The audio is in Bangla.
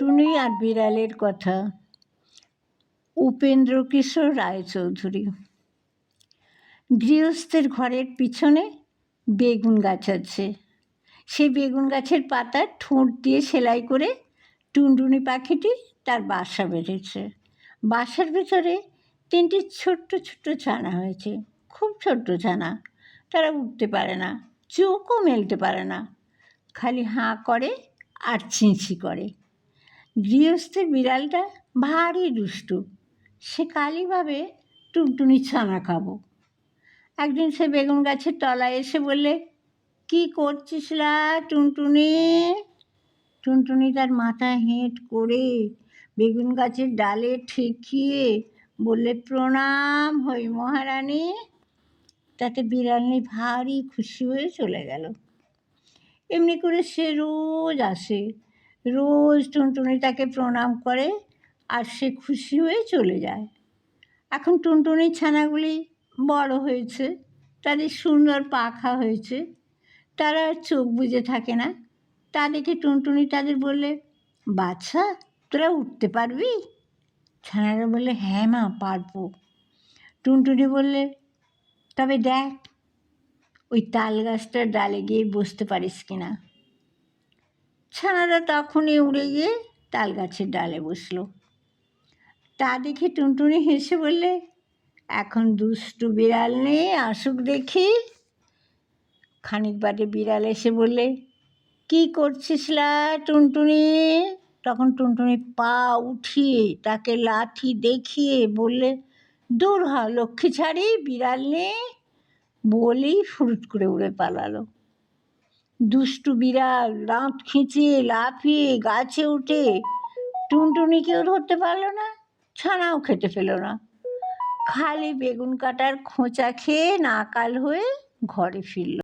টুনটুনি আর বিড়ালের কথা। উপেন্দ্র কিশোর রায়চৌধুরী। গৃহস্থের ঘরের পিছনে বেগুন গাছ আছে। সেই বেগুন গাছের পাতা ঠোঁট দিয়ে সেলাই করে টুনটুনি পাখিটি তার বাসা বেঁধেছে। বাসার ভেতরে তিনটি ছোট্ট ছোট্ট ছানা হয়েছে। খুব ছোট্ট ছানা। তারা উঠতে পারে না, চোখও মেলতে পারে না। খালি হাঁ করে আর ছিঁচি করে। গৃহস্থের বিড়ালটা ভারী দুষ্টু। সে কালই ভাবে টুনটুনি ছানা খাব। একদিন সে বেগুন গাছের তলায় এসে বললে, কি করছিস লা টুনটুনি? টুনটুনি তার মাথা হেঁট করে বেগুন গাছের ডালে ঠেকিয়ে বললে, প্রণাম হই মহারানী। তাতে বিড়ালনি ভারী খুশি হয়ে চলে গেল। এমনি করে সে রোজ আসে। রোজ টুনটুনি তাকে প্রণাম করে আর সে খুশি হয়ে চলে যায়। এখন টুনটুনির ছানাগুলি বড় হয়েছে, তাদের সুন্দর পাখা হয়েছে, তারা আর চোখ বুজে থাকে না। তা দেখে টুনটুনি তাদের বললে বাচ্চা তোরা উঠতে পারবি? ছানারা বললে হ্যাঁ মা, পারব। টুনটুনি বললে, তবে দেখ, ওই তাল গাছটার ডালে গিয়ে বসতে পারিস কি না ছানারা তখনই উড়ে গিয়ে তাল গাছের ডালে বসল। তা দেখে টুনটুনি হেসে বললে, এখন দুষ্টু বিড়াল নেই, আসুক দেখি। খানিক বাদে বিড়াল এসে বললে, কি করছিস লা টুনটুনি? তখন টুনটুনি পা উঠিয়ে তাকে লাঠি দেখিয়ে বললে, দূর হ, লক্ষ্মী ছাড়ি, বিড়াল নেই। বলেই ফুরুট করে উড়ে পালালো। দুষ্টু বিড়াল দাঁত খিঁচিয়ে লাফিয়ে, গাছে উঠে টুনটুনিকেও ধরতে পারল না, ছানাও খেতে পেল না। খালি বেগুন কাটার খোঁচা খেয়ে নাকাল হয়ে ঘরে ফিরল।